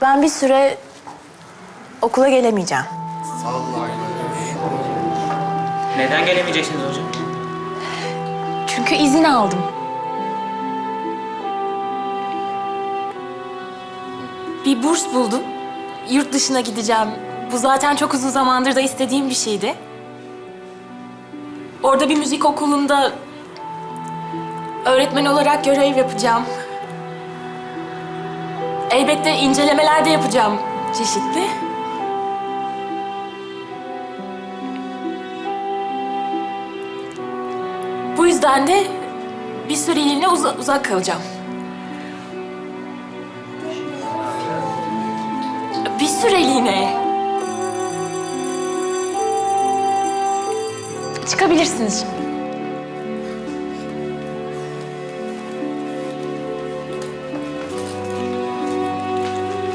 Ben bir süre okula gelemeyeceğim. Neden gelemeyeceksiniz hocam? Çünkü izin aldım. Bir burs buldum. Yurt dışına gideceğim. Bu zaten çok uzun zamandır da istediğim bir şeydi. Orada bir müzik okulunda öğretmen olarak görev yapacağım. Elbette incelemeler de yapacağım çeşitli. Bu yüzden de bir süreliğine uza- uzak kalacağım. Bir süreliğine. Çıkabilirsiniz şimdi.